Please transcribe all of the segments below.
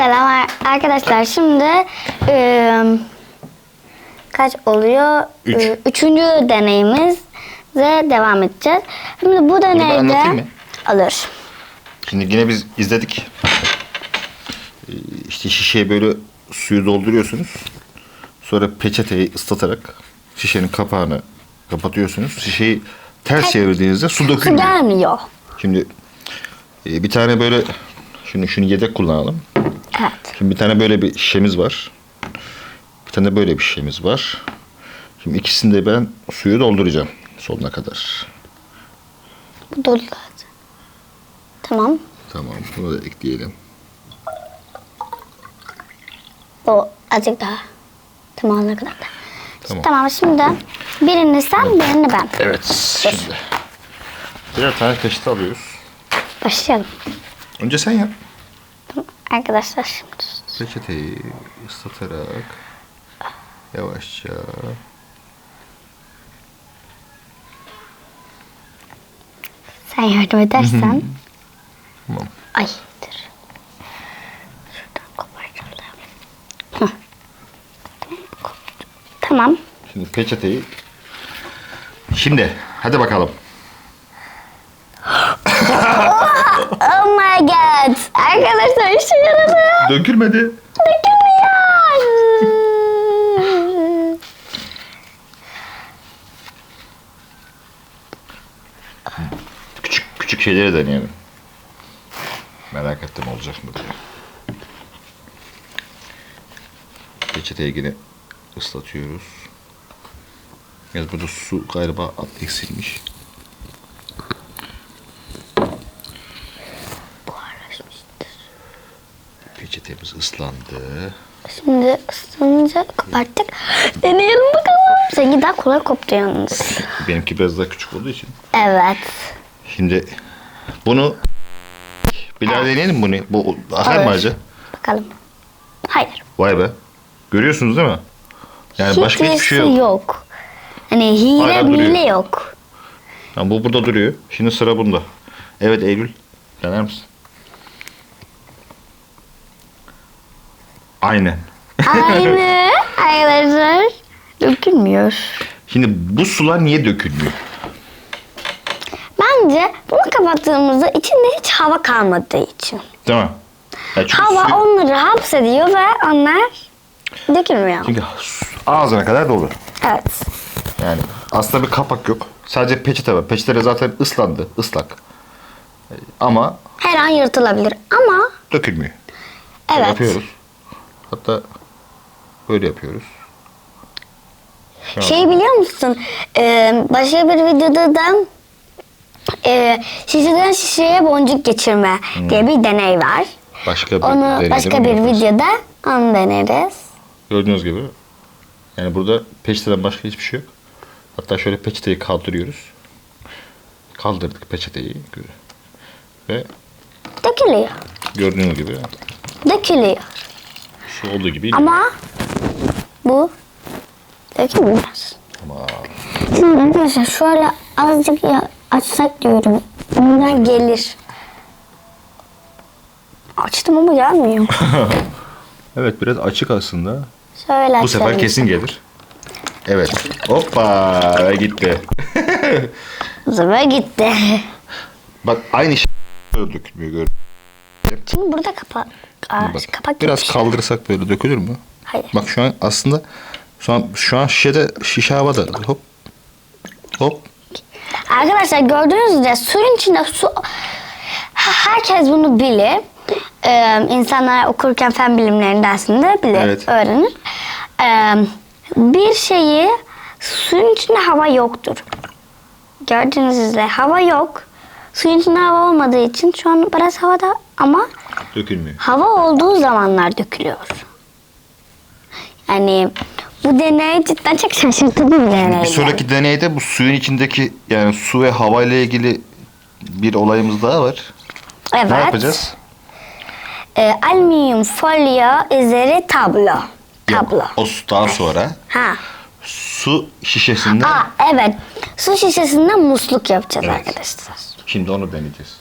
Selam ar- arkadaşlar. Şimdi e, kaç oluyor? Üç. E, üçüncü deneyimize devam edeceğiz. Şimdi bu deneyde alır. Şimdi yine biz izledik. Ee, İşte şişeye böyle suyu dolduruyorsunuz. Sonra peçeteyi ıslatarak şişenin kapağını kapatıyorsunuz. Şişeyi ters çevirdiğinizde su Su dökülmüyor. gelmiyor. Şimdi e, bir tane böyle şimdi şunu yedek kullanalım. Evet. Şimdi bir tane böyle bir şişemiz var. Bir tane böyle bir şişemiz var. Şimdi ikisini de ben suyu dolduracağım sonuna kadar. Bu dolu zaten. Tamam. Tamam bunu da ekleyelim. O azıcık daha. Tamam ne kadar da. Tamam. Tamam şimdi birini sen birini ben. Evet şimdi. Birer tane peçete alıyoruz. Başlayalım. Önce sen yap. Arkadaşlar şimdi. Peçeteyi ıslatarak yavaşça Sen yardım edersen. tamam. Ay dur. Şuradan koparacağım. Hah. Tamam. Şimdi peçeteyi Şimdi hadi bakalım. My god. Arkadaşlar işe yaradı. Dökülmedi. Dökülmüyor. Küçük küçük şeyleri deneyelim. Merak ettim olacak mı diye. Peçeteyi yine ıslatıyoruz. Yalnız burada su galiba at eksilmiş. Peçetemiz ıslandı. Şimdi ısınınca kapattık. Deneyelim bakalım. Seninki daha kolay koptu yalnız. Benimki biraz daha küçük olduğu için. Evet. Şimdi bunu bir daha deneyelim mi bunu. Bu akar mı Olur. acı? Bakalım. Hayır. Vay be. Görüyorsunuz değil mi? Yani başka hiçbir şey yok. yok. Hani hile Hala duruyor. mile yok. Yani bu burada duruyor. Şimdi sıra bunda. Evet Eylül. Dener misin? Aynen. Aynı arkadaşlar. Dökülmüyor. Şimdi bu sular niye dökülmüyor? Bence bunu kapattığımızda içinde hiç hava kalmadığı için. Değil mi? Yani çünkü, Hava su- onları hapsediyor ve onlar dökülmüyor. çünkü su ağzına kadar dolu. Evet. Yani aslında bir kapak yok. Sadece peçete var. Peçete zaten ıslandı, ıslak. Ee, Ama Her an yırtılabilir ama dökülmüyor. evet. Yapıyoruz. Hatta böyle yapıyoruz. Şu an- Şey biliyor musun? Ee, başka bir videoda da e, şişeden şişeye boncuk geçirme diye bir deney var. başka bir Onu başka bir yaparız? videoda onu deneriz. Gördüğünüz gibi yani burada peçeteden başka hiçbir şey yok. Hatta şöyle peçeteyi kaldırıyoruz. Kaldırdık peçeteyi ve Dökülüyor. gördüğünüz gibi Dökülüyor. Su olduğu gibi Ama bu dökülmez. Ama Şimdi arkadaşlar şöyle azıcık ya açsak diyorum. Bunlar gelir. Açtım ama gelmiyor. evet biraz açık aslında. Şöyle Bu sefer açalım. kesin gelir. Evet. Hoppa ve gitti. Bu sefer gitti. Bak aynı şey gördün. Şimdi burada kapak. Aa, Bak, kapak biraz yok. kaldırırsak böyle dökülür mü? Hayır. Bak şu an aslında şu an şu an şişede şişe havada. Hop. Hop. Arkadaşlar gördüğünüz üzere suyun içinde su... Herkes bunu bilir. Ee, insanlar okurken fen bilimleri dersinde bilir, Evet. öğrenir. Ee, bir şeyi suyun içinde hava yoktur. Gördüğünüz üzere hava yok. Suyun içinde hava olmadığı için şu an biraz havada ama Dökülmüyor. hava olduğu zamanlar dökülüyor. Yani bu deney cidden çok şaşırtıcı bir deney. Bir sonraki deneyde bu suyun içindeki yani su ve hava ile ilgili bir olayımız daha var. Evet. Ne yapacağız? Ee, alüminyum folyo üzeri tablo. Tablo. O su- daha sonra Ha. su şişesinde Aa evet. Su şişesinden musluk yapacağız Evet. arkadaşlar. şimdi onu deneyeceğiz.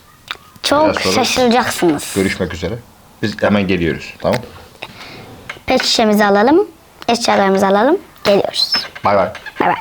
Çok sonra- şaşıracaksınız. Görüşmek üzere. Biz hemen geliyoruz. Tamam. Pet şişemizi alalım. Eşyalarımızı alalım. Geliyoruz. Bay bay. Bay bay.